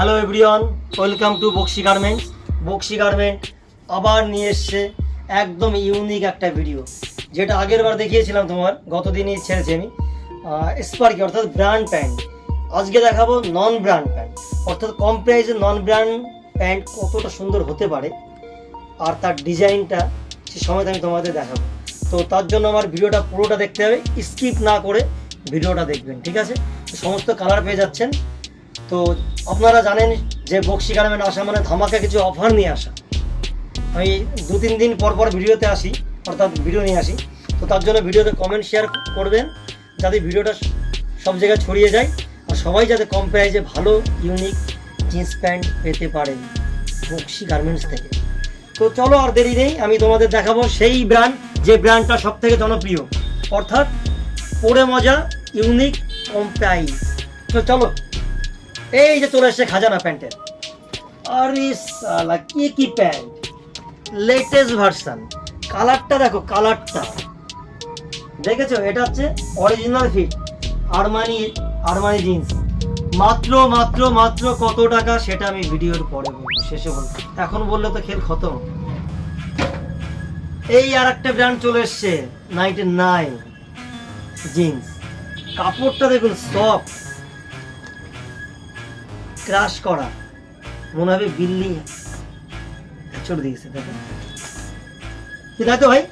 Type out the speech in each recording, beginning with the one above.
Hello everyone welcome to Bakshi garments Bakshi garment আবার নিয়ে এসছে একদম ইউনিক একটা ভিডিও যেটা আগের বার দেখিয়েছিলাম তোমার, গতদিনই ছেড়েছি আমি। স্পার্কি অর্থাৎ ব্র্যান্ড প্যান্ট আজকে দেখাবো নন ব্র্যান্ড প্যান্ট অর্থাৎ কম প্রাইসের নন ব্র্যান্ড প্যান্ট কতটা সুন্দর হতে পারে, আর তার ডিজাইনটা সে সময় আমি তোমাদের দেখাবো। তো তার জন্য আমার ভিডিওটা পুরোটা দেখতে হবে। স্কিপ না করে ভিডিওটা দেখবেন, ঠিক আছে? সমস্ত কালার পেয়ে যাচ্ছেন। তো আপনারা জানেন যে বক্সি গার্মেন্ট আসা মানে ধামাকা কিছু অফার নিয়ে আসা। আমি দু তিন দিন পর পর ভিডিওতে আসি, অর্থাৎ ভিডিও নিয়ে আসি। তো তার জন্য ভিডিওতে কমেন্ট শেয়ার করবেন, যাতে ভিডিওটা সব জায়গায় ছড়িয়ে যায় আর সবাই যাতে কম প্রাইসে ভালো ইউনিক জিন্স প্যান্ট পেতে পারেন বক্সি গার্মেন্টস থেকে। তো চলো আর দেরি নেই, আমি তোমাদের দেখাবো সেই ব্র্যান্ড যে ব্র্যান্ডটা সব থেকে জনপ্রিয়। অর্থাৎ পরে মজা ইউনিক কম প্রাইস তো চলো। এই যে চলে এসছে খাজানা প্যান্টের। আরে সালা কি কি প্যান্ট? Latest version. কালারটা দেখো, কালারটা। দেখেছ? এটা হচ্ছে original fit Armani Armani jeans মাত্র মাত্র মাত্র কত টাকা সেটা আমি ভিডিওর পরে বলব, শেষে বলব। এখন বললে তো খেল খতম। এই আর একটা ব্র্যান্ড চলে এসছে নাইনটি নাইন জিন্স কাপড়টা দেখুন সফট ক্রাশ করা। মনে হবে বিল্লি। চলে দিয়েছে দেখুন। কি তাই তো ভাই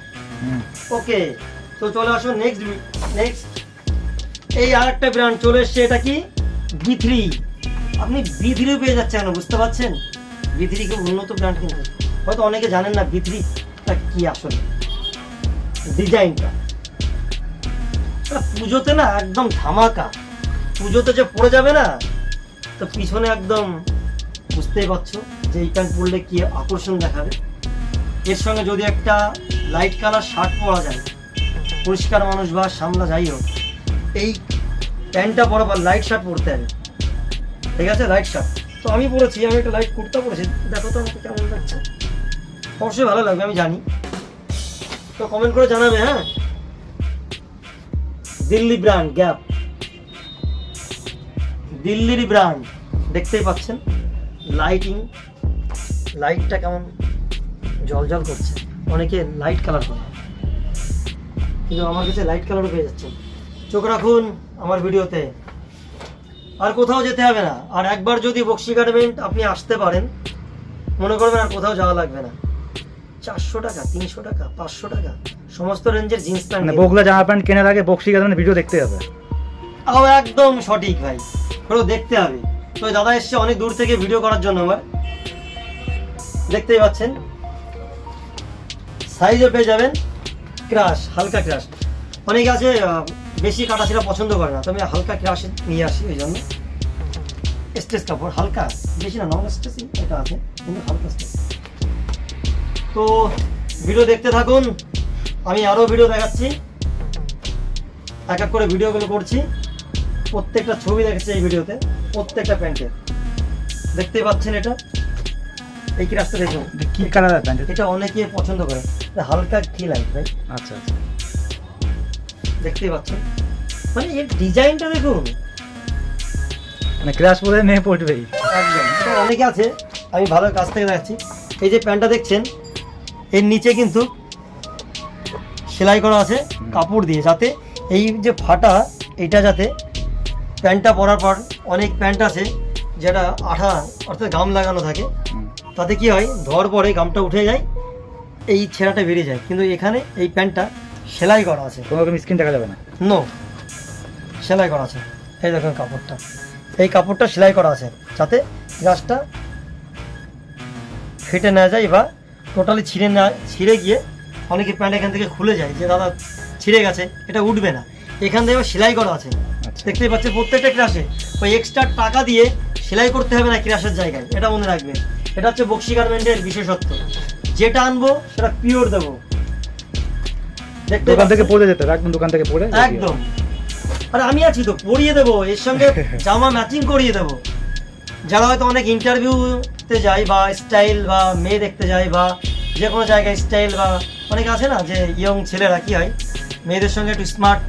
ওকে তো চলে আসো নেক্সট নেক্সট এই আর একটা ব্র্যান্ড চলে এসছে এটা কি? বি থ্রি আপনি বি থ্রিও পেয়ে যাচ্ছেন বুঝতে পারছেন? বি থ্রি খুব উন্নত ব্র্যান্ড কিন্তু। হয়তো অনেকে জানেন না বি থ্রিটা কি আসলে? ডিজাইনটা। পুজোতে না একদম ধামাকা। পুজোতে যে পড়ে যাবে না তো পিছনে একদম বুঝতেই পারছ যে এই প্যান্ট পরলে কি আকর্ষণ দেখাবে। এর সঙ্গে যদি একটা লাইট কালার শার্ট পরা যায়, পরিষ্কার মানুষ বা সামলা যাই হোক, এই প্যান্টটা পরা বা লাইট শার্ট পরতে হবে। ঠিক আছে? লাইট শার্ট তো আমি পরেছি, আমি একটা লাইট কুর্তা পরেছি। দেখো তো আমাকে কেমন লাগছে। অবশ্যই ভালো লাগবে, আমি জানি। তো কমেন্ট করে জানাবে হ্যাঁ? দিল্লি ব্র্যান্ড গ্যাপ দিল্লির ব্র্যান্ড দেখতেই পাচ্ছেন লাইটিং লাইটটা কেমন জল জল করছে। অনেকে লাইট কালার করে। কিন্তু আমার কাছে লাইট কালারও পেয়ে যাচ্ছে চোখ রাখুন আমার ভিডিওতে। আর কোথাও যেতে হবে না। আর একবার যদি বক্সি গার্মেন্ট আপনি আসতে পারেন মনে করবেন আর কোথাও যাওয়া লাগবে না। চারশো টাকা তিনশো টাকা পাঁচশো টাকা সমস্ত রেঞ্জের জিন্স প্যান্ট বগলা জামা প্যান্ট কেনার আগে বক্সি গার্মেন্ট ভিডিও দেখতে হবে। তাও একদম সঠিক ভাই। পুরো দেখতে হবে। তো দাদা এসছে অনেক দূর থেকে ভিডিও করার জন্য আমার। দেখতেই পাচ্ছেন। সাইজও পেয়ে যাবেন। ক্রাশ হালকা ক্রাশ অনেকে আছে বেশি কাটা সেটা পছন্দ করে না। তো আমি হালকা ক্রাশ নিয়ে আসি ওই জন্য। স্ট্রেস কাপড়, হালকা। বেশি না নর্মাল স্ট্রেসই এটা আছে, কিন্তু হালকা স্ট্রেস তো ভিডিও দেখতে থাকুন। আমি আরও ভিডিও দেখাচ্ছি। এক এক করে ভিডিওগুলো করছি। প্রত্যেকটা ছবি দেখাচ্ছে এই ভিডিওতে প্রত্যেকটা প্যান্টের দেখতেই পাচ্ছেন এটা? এই ক্রাশটা দেখুন এটা কি কালার প্যান্ট? এটা অনেকে পছন্দ করে। হালকা কি লাইট ভাই আচ্ছা আচ্ছা। দেখতেই পাচ্ছেন। মানে এর ডিজাইনটা দেখুন। মানে ক্রাশ পরে মেয়ে পড়বেই। একদম। অনেকে আছে আমি ভালো কাছ থেকে দেখাচ্ছি। এই যে প্যান্টটা দেখছেন এর নিচে কিন্তু সেলাই করা আছে কাপড় দিয়ে যাতে এই যে ফাটা এটা যাতে প্যান্টটা পরার পর অনেক প্যান্ট আছে যেটা আঠা অর্থাৎ গাম লাগানো থাকে। তাতে কি হয় ধোয়ার পরে গামটা উঠে যায় এই ছেঁড়াটা বেরিয়ে যায়। কিন্তু এখানে এই প্যান্টটা সেলাই করা আছে। কোনো রকম স্ক্রিন দেখা যাবে না। নো সেলাই করা আছে। এই দেখুন কাপড়টা। এই কাপড়টা সেলাই করা আছে যাতে গাছটা ফেটে না যায় বা টোটালি ছিঁড়ে না ছিঁড়ে গিয়ে অনেকে প্যান্ট এখান থেকে খুলে যায় যে দাদা ছিঁড়ে গেছে এটা উঠবে না। এখান থেকে সেলাই করা আছে। আচ্ছা। দেখতেই পাচ্ছেন প্রত্যেকটা ক্রাশে। ওই এক্সট্রা টাকা দিয়ে সেলাই করতে হবে না ক্রাশের জায়গায় এটা মনে রাখবেন এটা হচ্ছে বক্সি গার্মেন্টের বিশেষত্ব। যেটা আনব সেটা পিওর দেবো। দোকান থেকে পরে যেতে একদম দোকান থেকে পরে একদম। আরে আমি আছি তো পরিয়ে দেবো। এর সঙ্গে জামা ম্যাচিং করিয়ে দেবো। যারা হয়তো অনেক ইন্টারভিউতে যায় বা স্টাইল বা মেয়ে দেখতে যায় বা যে কোনো জায়গায় স্টাইল বা অনেক আছে না যে ইয়ং ছেলেরা কি হয় মেয়েদের সঙ্গে একটু স্মার্ট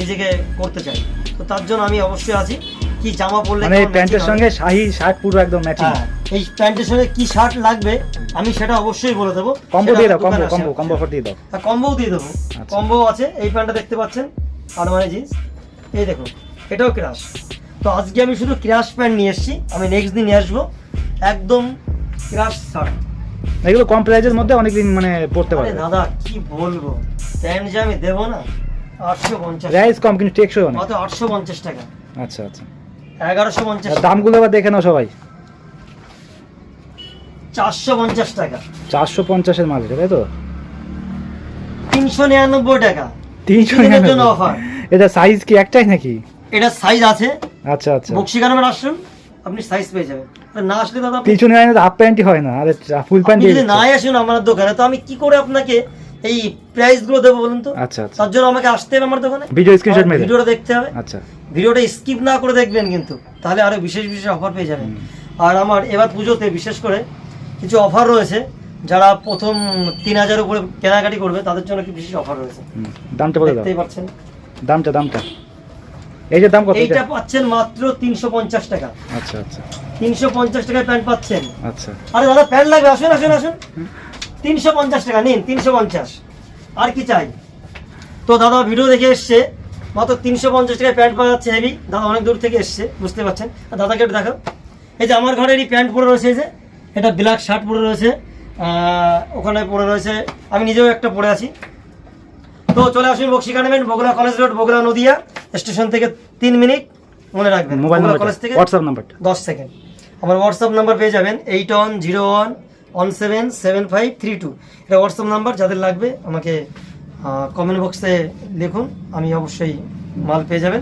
নিজেকে করতে চাই। তো তার জন্য আমি অবশ্যই আছি। কি জামা পরলে মানে প্যান্টের সঙ্গে। শাহি শার্ট পুরো একদম ম্যাচিং এই প্যান্টের সঙ্গে কি শার্ট লাগবে আমি সেটা অবশ্যই বলে দেবো। কম্বো দিয়ে দাও কম্বো কম্বো কম্বো অফার দিয়ে দাও। হ্যাঁ কম্বোও দিয়ে দেবো। আচ্ছা। কম্বো আছে এই প্যান্টটা দেখতে পাচ্ছেন আরমানি জিন্স। এই দেখুন এটাও ক্রাশ তো আজকে আমি শুধু ক্রাশ প্যান্ট নিয়ে এসেছি আমি নেক্সট দিন নিয়ে আসব। একদম ক্রাশ শার্ট এগুলো কম প্রাইজের মধ্যে অনেকদিন মানে পড়তে পারবে। দাদা কি বলব? প্যান্ট যে আমি দেবো না পঞ্চাশ। কম কিন্তু টেকসই অনেক। মাত্র টাকা। আচ্ছা আচ্ছা। এগারোশো পঞ্চাশ আর দামগুলো আবার দেখে নাও সবাই। চারশো পঞ্চাশ টাকা। চারশো পঞ্চাশের মাল এটা তাই তো? তিনশো নিরানব্বই টাকা। তিনশো তিনের জন্য অফার এটা সাইজ কি একটাই নাকি? এটা সাইজ আছে। আচ্ছা আচ্ছা। বক্সি গার্মেন্ট আসুন আপনি সাইজ পেয়ে যাবেন। না আসলে দাদা পিছনে হাফ প্যান্টই হয় না। আরে ফুল প্যান্ট যদি নাই আসুন আমার দোকানে তো আমি কি করে আপনাকে এই প্রাইসগুলো দেবো বলুন তো? আচ্ছা আচ্ছা। তার জন্য আমাকে আসতে হবে আমার দোকানে। ভিডিও স্ক্রিনশট মেরে। ভিডিওটা দেখতে হবে। আচ্ছা। ভিডিওটা স্কিপ না করে দেখবেন কিন্তু। তাহলে আরও বিশেষ বিশেষ অফার পেয়ে যাবেন। আর আমার এবার পুজোতে বিশেষ করে কিছু অফার রয়েছে যারা প্রথম তিন হাজার উপরে কেনাকাটি করবে তাদের জন্য কি বিশেষ অফার রয়েছে? দামটা বলে দাও। দেখতেই পাচ্ছেন। দামটা দামটা। এই যে দাম কত এইটা এটা? পাচ্ছেন মাত্র তিনশো পঞ্চাশ টাকা। আচ্ছা আচ্ছা। তিনশো পঞ্চাশ টাকায় প্যান্ট পাচ্ছেন। আচ্ছা। আরে দাদা প্যান্ট লাগবে। আসুন আসুন আসুন। তিনশো পঞ্চাশ টাকা নিন তিনশো পঞ্চাশ। আর কি চাই? তো দাদা ভিডিও দেখে এসছে মাত্র তিনশো পঞ্চাশ টাকায় প্যান্ট পাওয়া যাচ্ছে হেভি দাদা অনেক দূর থেকে এসছে বুঝতে পারছেন? আর দাদাকে একটু দেখো এই যে আমার ঘরের এই প্যান্ট পরে রয়েছে এই যে এটা ব্ল্যাক শার্ট পরে রয়েছে ওখানে পরে রয়েছে আমি নিজেও একটা পরে আছি। তো চলে আসুন Bakshi garment Bogura college road Bogura Nadia station থেকে তিন মিনিট মনে রাখবেন। মোবাইল কলেজ থেকে হোয়াটসঅ্যাপ নাম্বারটা। দশ সেকেন্ড। আমার হোয়াটসঅ্যাপ নাম্বার পেয়ে যাবেন eight one zero one one seven seven five, three two. এটা হোয়াটসঅ্যাপ নাম্বার, যাদের লাগবে আমাকে কমেন্ট বক্সে লিখুন, আমি অবশ্যই মাল পেয়ে যাবেন।